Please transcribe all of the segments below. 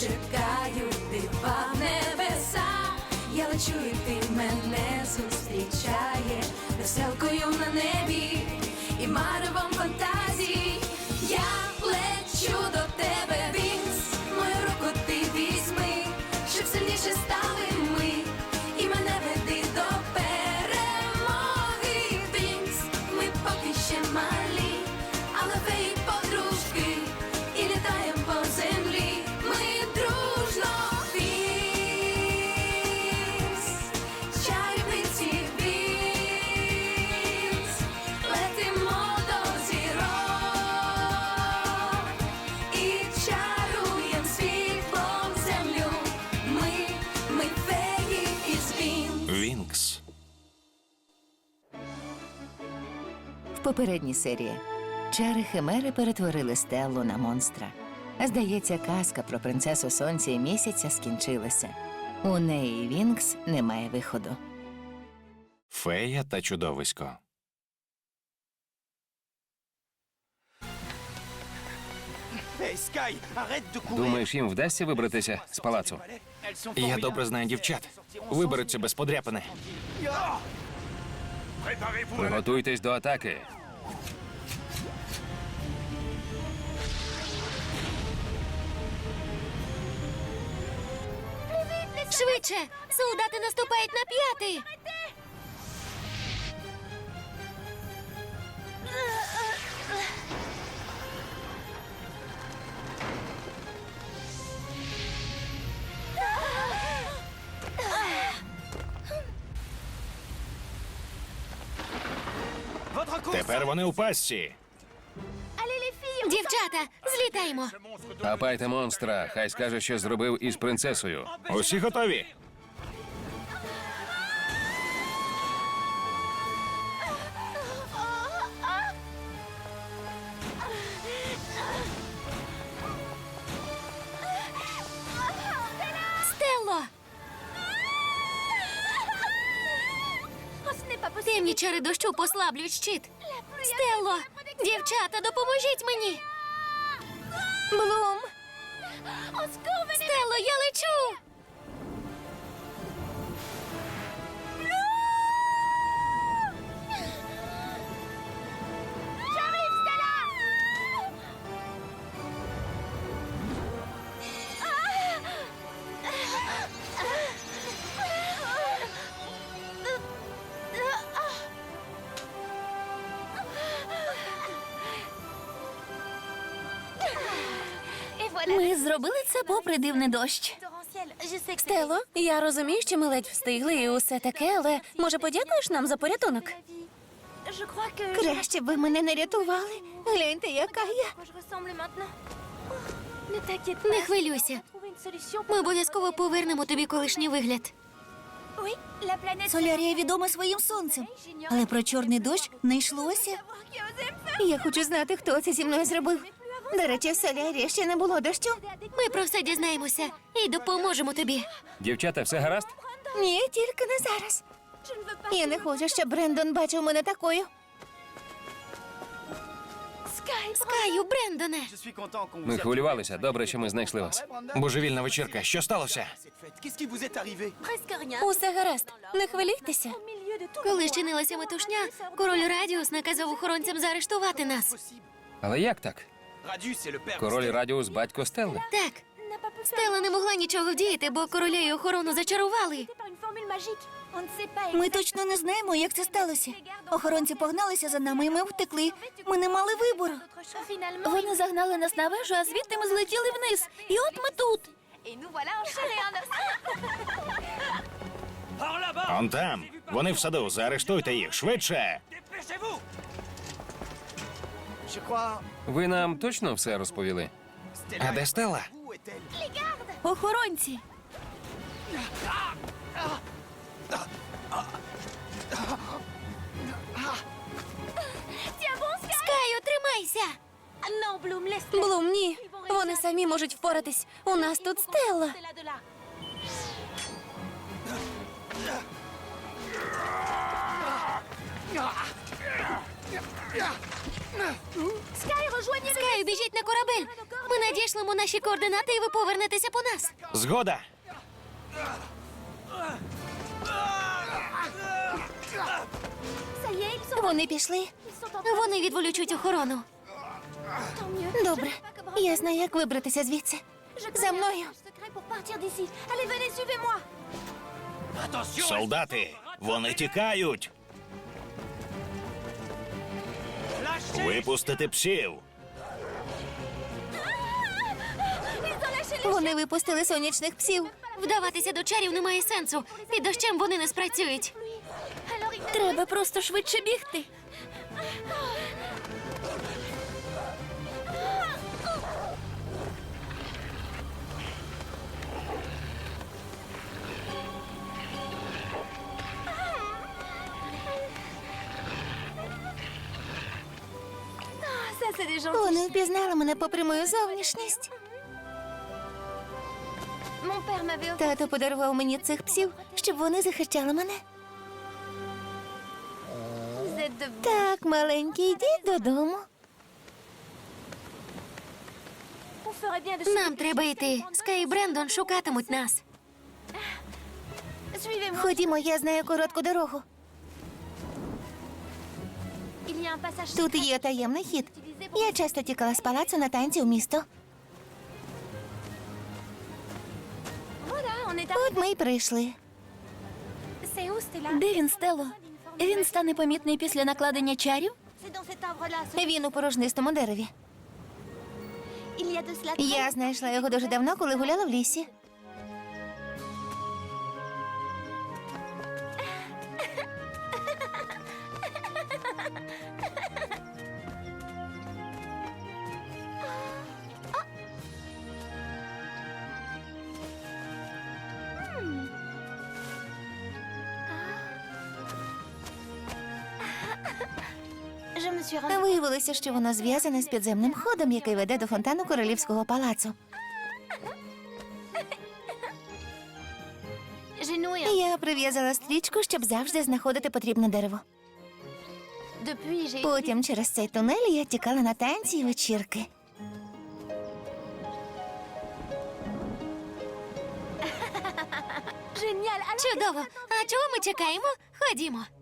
чекаю дива небеса. Я лечу, і ти мене зустрічає веселкою на небі В попередній серії чари Химери перетворили Стеллу на монстра. Здається, казка про принцесу сонця і місяця скінчилася. У неї Вінкс немає виходу. Фея та чудовисько. Думаєш, їм вдасться вибратися з палацу? Я добре знаю дівчат. Виберуться без подряпини. Приготуйтесь до атаки. Швидше! Солдати наступають на п'яти! Тепер вони у пастці. Дівчата, злітаємо! Хапайте монстра, хай скаже, що зробив із принцесою. Усі готові. Темні чари дощу послаблюють щит. Стелло! Дівчата, допоможіть мені! Блум! Стелло, я лечу! Це попри дивний дощ. Стело, я розумію, що ми ледь встигли і усе таке, але може подякуєш нам за порятунок? Краще б ви мене не рятували. Гляньте, яка я. Не хвилюйся. Ми обов'язково повернемо тобі колишній вигляд. Солярія відома своїм сонцем, але про чорний дощ не йшлося. Я хочу знати, хто це зі мною зробив. До речі, в солярії ще не було дощу. Ми про все дізнаємося і допоможемо тобі. Дівчата, все гаразд? Ні, тільки не зараз. Я не хочу, щоб Брендон бачив мене такою. Скаю, Брендоне! Ми хвилювалися. Добре, що ми знайшли вас. Божевільна вечірка. Що сталося? Усе гаразд, не хвилюйтеся. Коли щинилася метушня, король Радіус наказав охоронцям заарештувати нас. Але як так? Король Радіус батько Стелли. Так, Стела не могла нічого вдіяти, бо короля і охорону зачарували. Ми точно не знаємо, як це сталося. Охоронці погналися за нами, і ми втекли. Ми не мали вибору. Вони загнали нас на вежу, а звідти ми злетіли вниз. І от ми тут. Он там. Вони в саду. Заарештуйте їх швидше. Ви нам точно все розповіли? А де Стелла? Охоронці. Скаю, тримайся! Блум, ні. Вони самі можуть впоратись. У нас тут стела. Скаю, біжіть на корабель. Ми надішлемо наші координати, і ви повернетеся по нас. Згода. Вони пішли. Вони відволічуть охорону. Добре. Я знаю, як вибратися звідси. За мною. Солдати, вони тікають. Випустити псів. Вони випустили сонячних псів. Вдаватися до чарів немає сенсу. Під дощем вони не спрацюють. Треба просто швидше бігти. Вони впізнали мене попри мою зовнішність. Тато подарував мені цих псів, щоб вони захищали мене. Так, маленький, йдіть додому. Нам треба йти. Скай і Брендон шукатимуть нас. Ходімо, я знаю коротку дорогу. Тут є таємний хід. Я часто тікала з палацу на танці у місто. От ми й прийшли. Де він, Стело? Він стане помітний після накладення чарів? Він у порожнистому дереві. Я знайшла його дуже давно, коли гуляла в лісі. Виявилося, що воно зв'язане з підземним ходом, який веде до фонтану королівського палацу. Я прив'язала стрічку, щоб завжди знаходити потрібне дерево. Потім через цей тунель я тікала на танці і вечірки. Чудово. А чого ми чекаємо? Ходімо.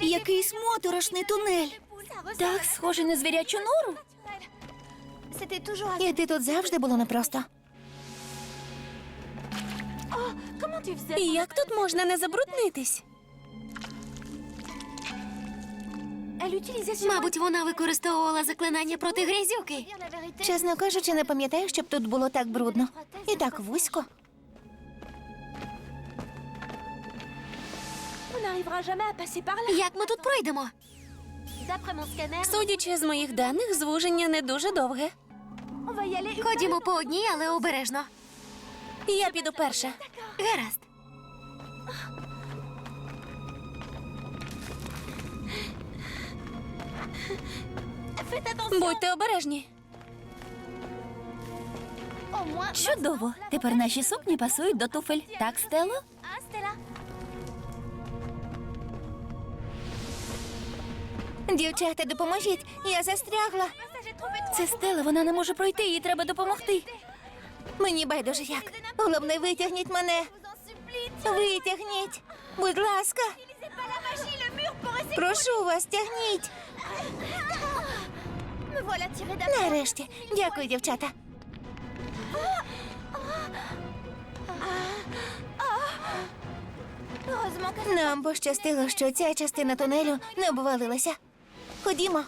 Якийсь моторошний тунель. Так, схоже на звірячу нору. Іти тут завжди було непросто. І як тут можна не забруднитись? Мабуть, вона використовувала заклинання проти грязюки. Чесно кажучи, не пам'ятаю, щоб тут було так брудно. І так вузько. Як ми тут пройдемо? Судячи з моїх даних, звуження не дуже довге. Ходімо по одній, але обережно. Я піду перша. Гаразд. Будьте обережні. Чудово. Тепер наші сукні пасують до туфель. Так, Стело? Дівчата, допоможіть. Я застрягла. Це Стела, вона не може пройти, їй треба допомогти. Мені байдуже як. Головне, витягніть мене. Витягніть. Будь ласка. Прошу вас, тягніть. Нарешті. Дякую, дівчата. Нам пощастило, що ця частина тунелю не обвалилася. Ходімо.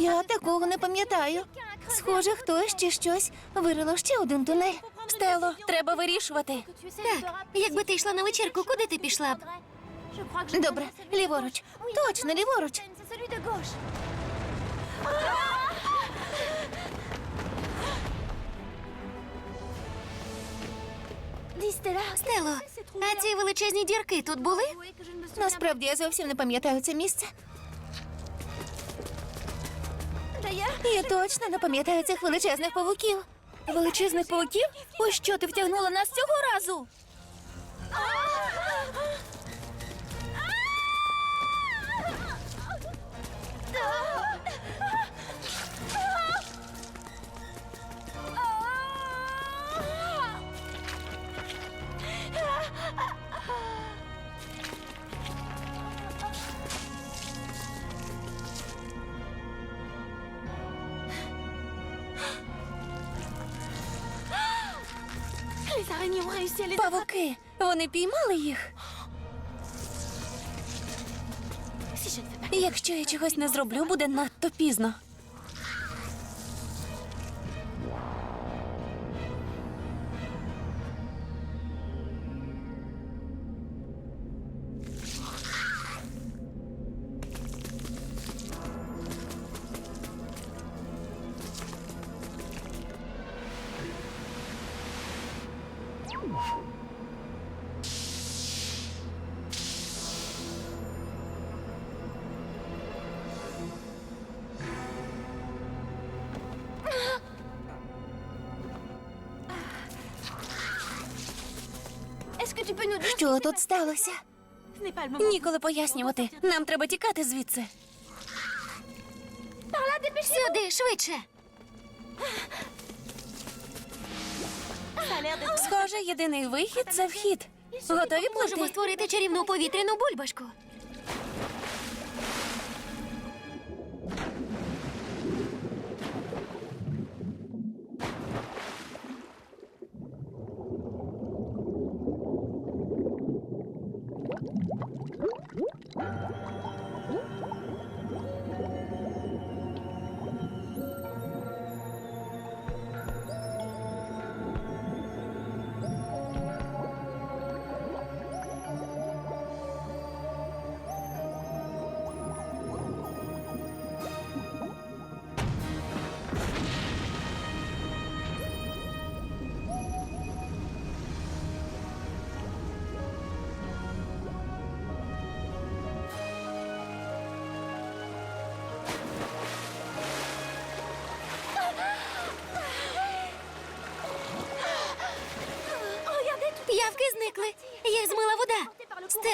Я такого не пам'ятаю. Схоже, хтось чи щось вирило ще один тунель. Стело, треба вирішувати. Так, якби ти йшла на вечірку, куди ти пішла б? Добре, ліворуч. Точно, ліворуч. Стело, а ці величезні дірки тут були? Насправді я зовсім не пам'ятаю це місце. Я точно не пам'ятаю цих величезних павуків. Величезних павуків? Ось що ти втягнула нас цього разу? Павуки. Вони піймали їх. Якщо я чогось не зроблю, буде надто пізно. Що тут сталося? Ніколи пояснювати. Нам треба тікати звідси. Сюди, швидше. Схоже, єдиний вихід це вхід. Готові Можемо створити чарівну повітряну бульбашку.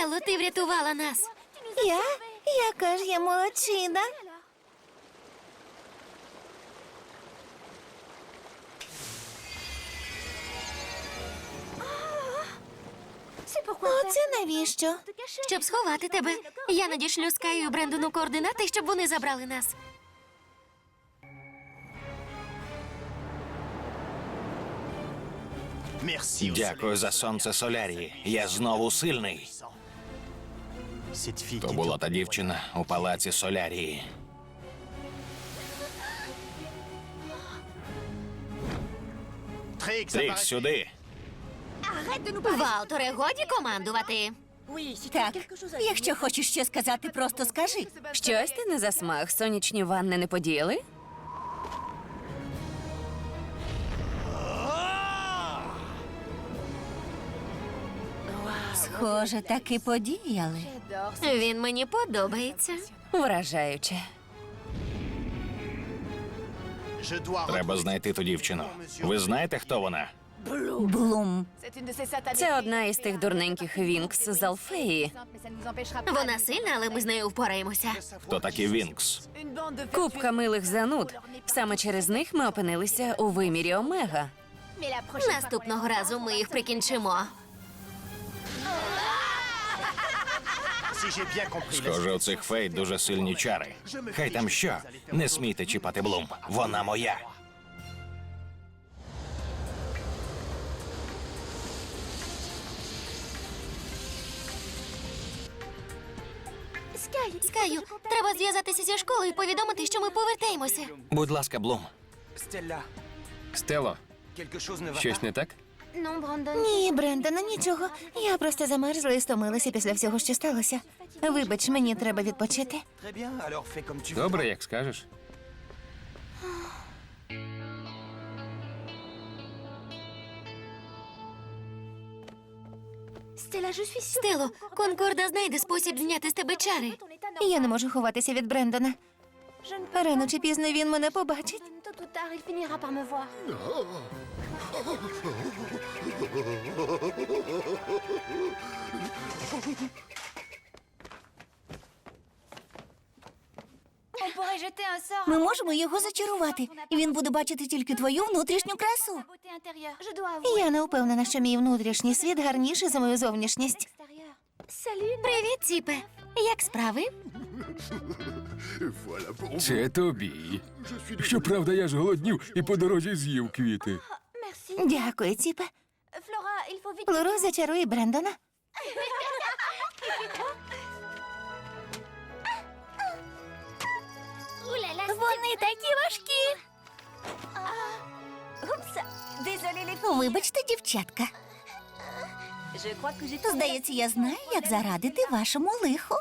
Стело, ти врятувала нас. Я? Яка ж я молодчина? Оце навіщо? Щоб сховати тебе, я надішлю Скаю і Брендону координати, щоб вони забрали нас. Дякую за сонце Солярії. Я знову сильний. То була та дівчина у палаці Солярії. Трік сюди. Валторе, годі командувати. Так, якщо хочеш що сказати, просто скажи. Щось ти не засмаг, сонячні ванни не подіяли? Схоже, таки подіяли. Він мені подобається. Вражаюче. Треба знайти ту дівчину. Ви знаєте, хто вона? Блум. Це одна із тих дурненьких Вінкс з Алфеї. Вона сильна, але ми з нею впораємося. Хто такий Вінкс? Купка милих зануд. Саме через них ми опинилися у вимірі Омега. Наступного разу ми їх прикінчимо. Схоже, у цих фей дуже сильні чари. Хай там що. Не смійте чіпати Блум. Вона моя. Скаю, треба зв'язатися зі школою і повідомити, що ми повертаємося. Будь ласка, Блум. Стело, щось не так? Ні, Брендона, нічого. Я просто замерзла і стомилася після всього, що сталося. Вибач, мені треба відпочити. Добре, як скажеш. Стело, Конкорда знайде спосіб зняти з тебе чари. Я не можу ховатися від Брендона. Рано чи пізно він мене побачить. Ми можемо його зачарувати, і він буде бачити тільки твою внутрішню красу. Я не впевнена, що мій внутрішній світ гарніший за мою зовнішність. Привіт, Ціпе. Як справи? Це тобі. Щоправда, я ж голоднів і по дорозі з'їв квіти. Дякую, Ціпе. Флоро зачарує Брендона. Вони такі важкі. Вибачте, дівчатка. Здається, я знаю, як зарадити вашому лиху.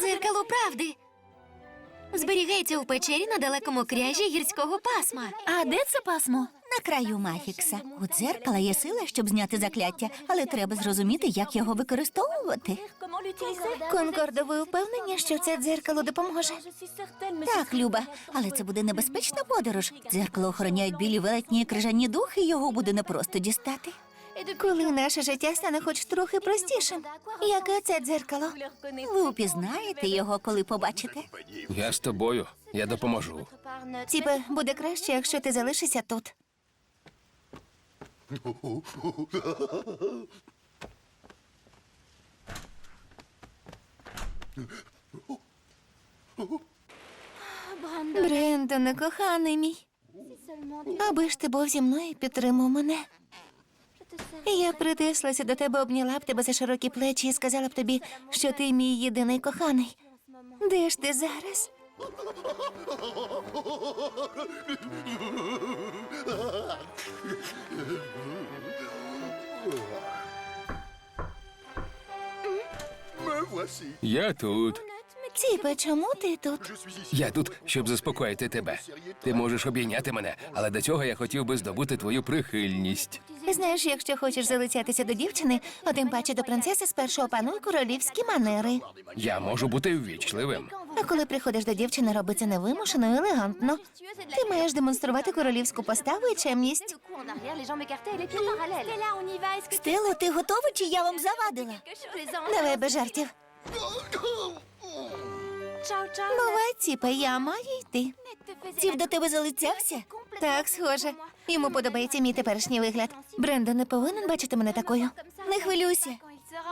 Дзеркало правди. Зберігається у печері на далекому кряжі гірського пасма. А де це пасмо? На краю Мафікса. У дзеркала є сила, щоб зняти закляття, але треба зрозуміти, як його використовувати. Конкордо, ви впевнені, що це дзеркало допоможе? Так, Люба, але це буде небезпечна подорож. Дзеркало охороняють білі велетні і крижані духи, його буде непросто дістати. Коли наше життя стане хоч трохи простішим. Яке це дзеркало? Ви упізнаєте його, коли побачите. Я з тобою. Я допоможу. Тіпе, буде краще, якщо ти залишишся тут. Брендоне, коханий мій. Аби ж ти був зі мною підтримав мене. Я притислася до тебе, обняла б тебе за широкі плечі і сказала б тобі, що ти мій єдиний коханий. Де ж ти зараз? Я тут. Ціпе, чому ти тут? Я тут, щоб заспокоїти тебе. Ти можеш обійняти мене, але до цього я хотів би здобути твою прихильність. Знаєш, якщо хочеш залицятися до дівчини, а тим паче до принцеси, спершу опануй королівські манери. Я можу бути ввічливим. А коли приходиш до дівчини, роби це невимушено і елегантно. Ти маєш демонструвати королівську поставу і чемність. Стело, ти готова, чи я вам завадила? Давай без жартів. Бувай, ціпе, я маю йти. Ціп до тебе залицявся? Так, схоже. Йому подобається мій теперішній вигляд. Брендон не повинен бачити мене такою. Не хвилюйся.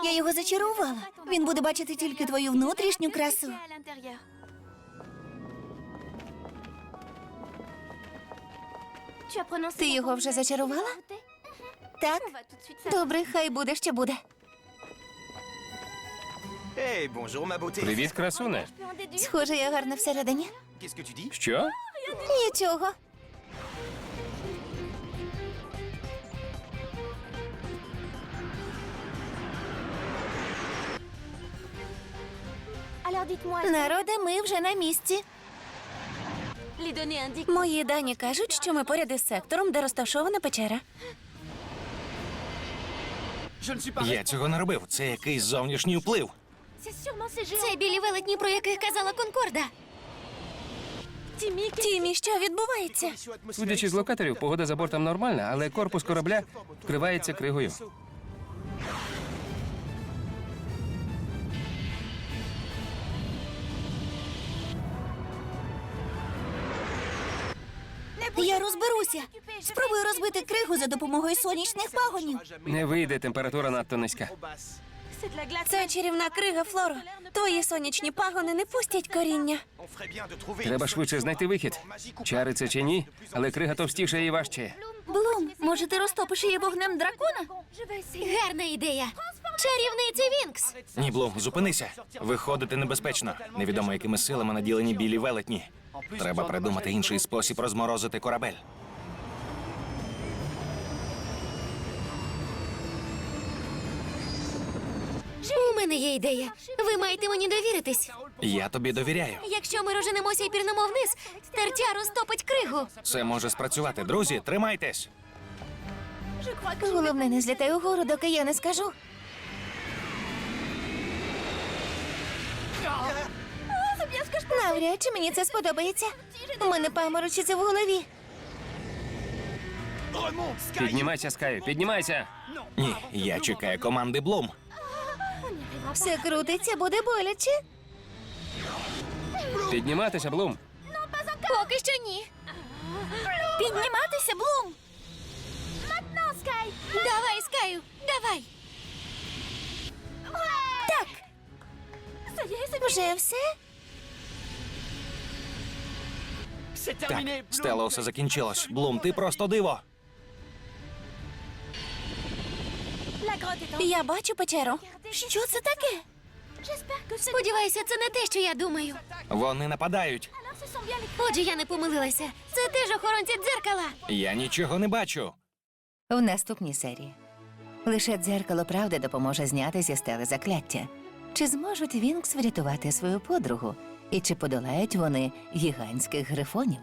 Я його зачарувала. Він буде бачити тільки твою внутрішню красу. Ти його вже зачарувала? Так. Добре, хай буде, що буде. Привіт, красуне. Схоже, я гарна всередині. Що? Нічого. Народе, ми вже на місці. Мої дані кажуть, що ми поряд із сектором, де розташована печера. Я цього не робив. Це якийсь зовнішній вплив. Це білі велетні, про яких казала Конкорда. Тімі, що відбувається? Судячи з локаторів, погода за бортом нормальна, але корпус корабля вкривається кригою. Я розберуся. Спробую розбити кригу за допомогою сонячних пагонів. Не вийде, температура надто низька. Це чарівна крига, Флоро. Твої сонячні пагони не пустять коріння. Треба швидше знайти вихід. Чари це чи ні, але крига товстіша і важче. Блум, може, ти розтопиш її вогнем дракона? Гарна ідея. Чарівниці Вінкс. Ні, Блум, зупинися. Виходити небезпечно. Невідомо, якими силами наділені білі велетні. Треба придумати інший спосіб розморозити корабель. Мене є ідея. Ви маєте мені довіритись. Я тобі довіряю. Якщо ми розженемося і пірнемо вниз, тертя розтопить кригу. Це може спрацювати. Друзі, тримайтесь. Головне, не злітай угору, доки я не скажу. Навряд чи мені це сподобається. У мене паморочиться в голові. Піднімайся, Скаю, піднімайся. Ні, я чекаю команди Блум. Все крутиться, буде боляче. Підніматися, Блум. Поки що ні. Підніматися, Блум. Давай, Скаю, давай. Так. Вже все? Так, Стело, все закінчилось. Блум, ти просто диво. Я бачу печеру. Що це таке? Сподіваюся, це не те, що я думаю. Вони нападають. Отже, я не помилилася. Це теж охоронці дзеркала. Я нічого не бачу. В наступній серії. Лише дзеркало правди допоможе зняти зі стели закляття. Чи зможуть Вінкс врятувати свою подругу? І чи подолають вони гігантських грифонів?